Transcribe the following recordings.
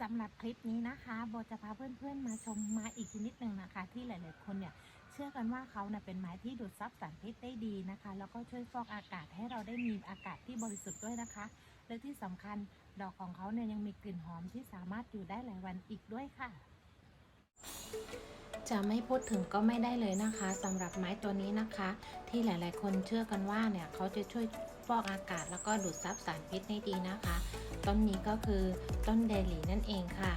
สำหรับคลิปนี้นะคะโบจะพาเพื่อนๆมาชมไม้อีกชนิดหนึ่งนะคะ ที่หลายๆคนเนี่ยเชื่อกันว่าเขาเนี่ยเป็นไม้ที่ดูดซับสารพิษได้ดีนะคะ แล้วก็ช่วยฟอกอากาศให้เราได้มีอากาศที่บริสุทธิ์ด้วยนะคะ และที่สำคัญดอกของเขาเนี่ยยังมีกลิ่นหอมที่สามารถอยู่ได้หลายวันอีกด้วยค่ะ จะไม่พูดถึงก็ไม่ได้เลยนะคะสำหรับไม้ตัวนี้นะคะ ที่หลาย ๆ คนเชื่อกันว่าเนี่ยเขาจะช่วยฟอกอากาศแล้วก็ดูดซับสารพิษได้ดีนะคะ ต้นนี้ก็คือต้นเดลีนั่นเองค่ะ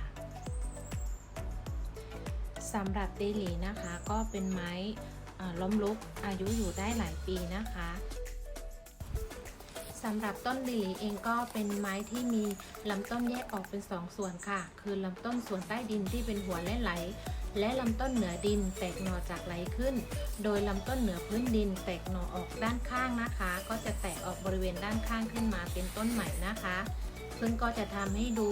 สำหรับเดลีนะคะก็เป็นไม้ล้มลุกอายุอยู่ได้หลายปีนะคะสำหรับต้นเดลีเองก็เป็นไม้ที่มีลำต้นแยกออกเป็นสองส่วนค่ะ คือลำต้นส่วนใต้ดินที่เป็นหัวและไหล และลำต้นเหนือดินแตกหน่อจากไหลขึ้น โดยลำต้นเหนือพื้นดินแตกหน่อออกด้านข้างนะคะ ก็จะแตกออกบริเวณด้านข้างขึ้นมาเป็นต้นใหม่นะคะ ซึ่งก็จะทำให้ดู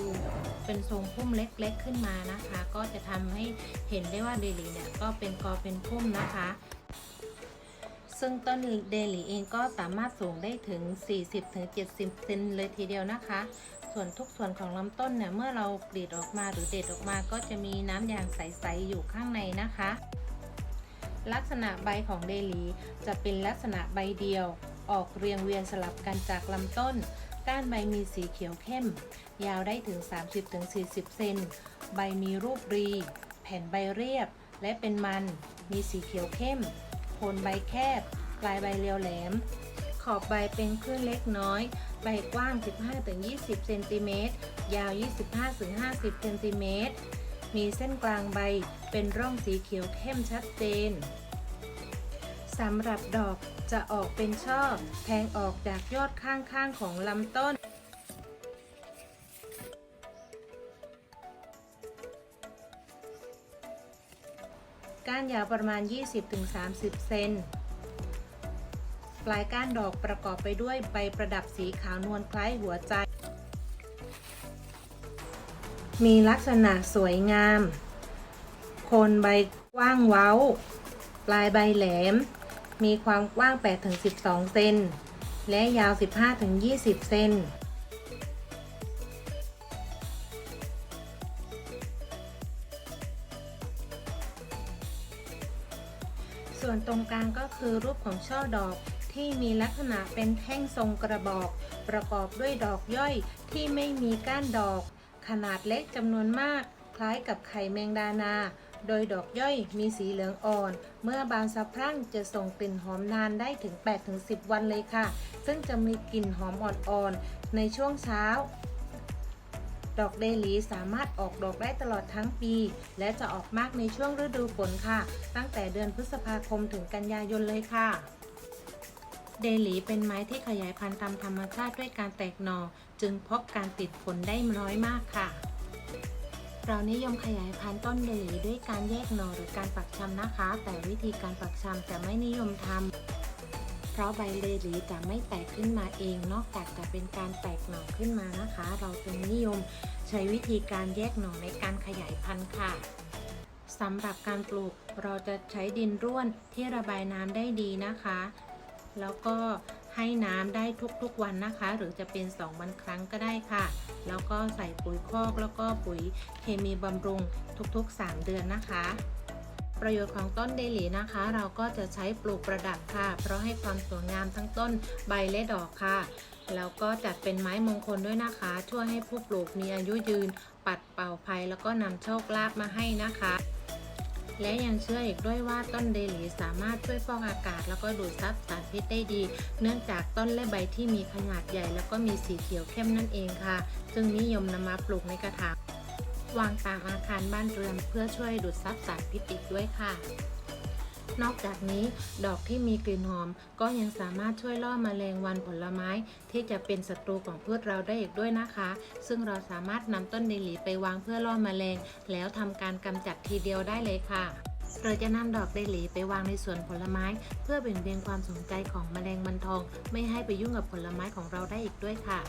เป็นทรงพุ่มเล็กๆขึ้นมานะคะ ก็จะทำให้เห็นได้ว่าเดลี่เนี่ยก็เป็นกอเป็นพุ่มนะคะ ซึ่งต้นเดลี่เองก็สามารถสูงได้ถึง 40-70 เซนเลยทีเดียวนะคะส่วนทุกส่วนของลำต้นเนี่ยเมื่อเรากรีดออกมาหรือเด็ดออกมาก็จะมีน้ำยางใส ๆ อยู่ข้างในนะคะ ลักษณะใบของเดลีจะเป็นลักษณะใบเดียว ออกเรียงเวียนสลับกันจากลำต้น ก้านใบมีสีเขียวเข้ม ยาวได้ถึง 30-40 เซน ใบมีรูปรี แผ่นใบเรียบ และเป็นมัน มีสีเขียวเข้ม โคนใบแคบ ปลายใบเรียวแหลม ขอบใบเป็นคลื่นเล็กน้อย ใบกว้าง 15-20 เซนติเมตร ยาว 25-50 เซนติเมตร มีเส้นกลางใบเป็นร่องสีเขียวเข้มชัดเจน สำหรับดอกจะออกเป็นช่อแทงออกจากยอดข้างๆของลำต้น ก้านยาวประมาณ 20-30 เซนปลายก้านดอกประกอบไปด้วยใบประดับสีขาวนวลคล้ายหัวใจ มีลักษณะสวยงามโคนใบกว้างเว้า ปลายใบแหลม มีความกว้าง 8-12 เซน และยาว 15-20 เซนส่วนตรงกลางก็คือรูปของช่อดอกที่มีลักษณะเป็นแท่งทรงกระบอก ประกอบด้วยดอกย่อยที่ไม่มีก้านดอก ขนาดเล็กจำนวนมาก คล้ายกับไข่แมงดานา โดยดอกย่อยมีสีเหลืองอ่อน เมื่อบานสะพรั่งจะส่งกลิ่นหอมนานได้ถึง 8-10 วันเลยค่ะ ซึ่งจะมีกลิ่นหอมอ่อนๆ ในช่วงเช้า ดอกเดลีสามารถออกดอกได้ตลอดทั้งปี และจะออกมากในช่วงฤดูฝนค่ะ ตั้งแต่เดือนพฤษภาคมถึงกันยายนเลยค่ะเดลีเป็นไม้ที่ขยายพันธุ์ตามธรรมชาติด้วยการแตกหน่อ จึงพบการติดผลได้น้อยมากค่ะ เรานิยมขยายพันธุ์ต้นเดลีด้วยการแยกหน่อหรือการปักชำนะคะ แต่วิธีการปักชำจะไม่นิยมทำเพราะใบเดลีจะไม่แตกขึ้นมาเอง นอกจากจะเป็นการแตกหน่อขึ้นมานะคะ เราจึงนิยมใช้วิธีการแยกหน่อในการขยายพันธุ์ค่ะสำหรับการปลูกเราจะใช้ดินร่วนที่ระบายน้ำได้ดีนะคะ แล้วก็ให้น้ำได้ทุกๆวันนะคะ หรือจะเป็น 2 วันครั้งก็ได้ค่ะ แล้วก็ใส่ปุ๋ยคอกแล้วก็ปุ๋ยเคมีบำรุงทุกๆ 3 เดือนนะคะ ประโยชน์ของต้นเดลีนะคะ เราก็จะใช้ปลูกประดับค่ะ เพราะให้ความสวยงามทั้งต้นใบและดอกค่ะแล้วก็จัดเป็นไม้มงคลด้วยนะคะ ช่วยให้ผู้ปลูกมีอายุยืน ปัดเป่าภัยแล้วก็นำโชคลาภมาให้นะคะ และยังเชื่ออีกด้วยว่าต้นเดลีสามารถช่วยฟอกอากาศ แล้วก็ดูดซับสารพิษได้ดี เนื่องจากต้นและใบที่มีขนาดใหญ่ แล้วก็มีสีเขียวเข้มนั่นเองค่ะ ซึ่งนิยมนำมาปลูกในกระถางวางตามอาคารบ้านเรือนเพื่อช่วยดูดซับสารพิษอีกด้วยค่ะ นอกจากนี้ดอกที่มีกลิ่นหอม ก็ยังสามารถช่วยล่อแมลงวันผลไม้ ที่จะเป็นศัตรูของพืชเราได้อีกด้วยนะคะ ซึ่งเราสามารถนำต้นเดลีไปวางเพื่อล่อแมลง แล้วทำการกำจัดทีเดียวได้เลยค่ะเราจะนำดอกเดลีไปวางในสวนผลไม้ เพื่อเบี่ยงเบนความสนใจของแมลงวันทอง ไม่ให้ไปยุ่งกับผลไม้ของเราได้อีกด้วยค่ะ